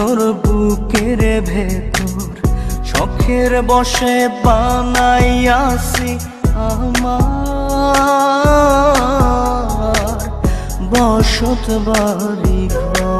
তোর বুকের ভেতর শখের বসে বানাইয়াছি আমার। বসত বাড়ি ঘর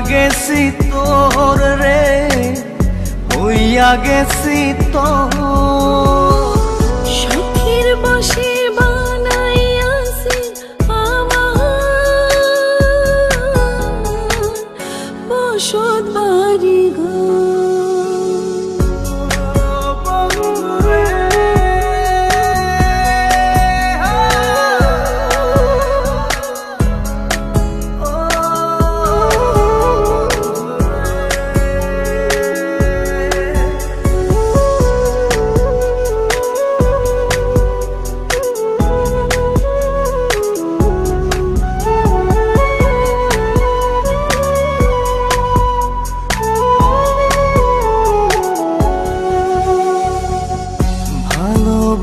গেছি তোর রে হইয়া গেছি তোর। সুখের বসে বানাইয়াছি আমার বসত বাড়ি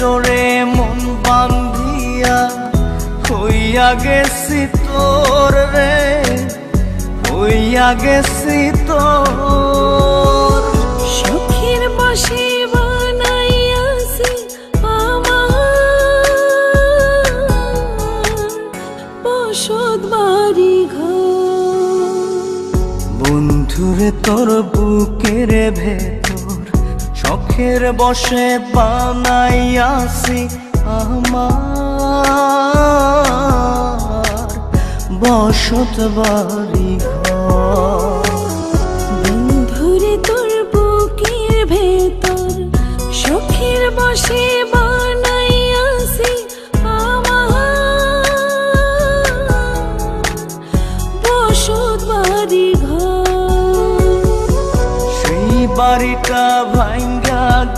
ডোরে মন বান্ধিয়া হইয়া গেছি তোর রে হইয়া গেছি তোর। সুখের বসে বানাইয়াছি আমার বসত বাড়ি ঘর। বন্ধুরে তোর বুকের ভেতর শখের বসে বানাইয়াছি আমার। বসত বাড়ি বন্ধুরে তোর বুকের ভেতর সুখের বসে বানাইয়াছি আমার। বসত বাড়ি ঘর। সেই বাড়িটা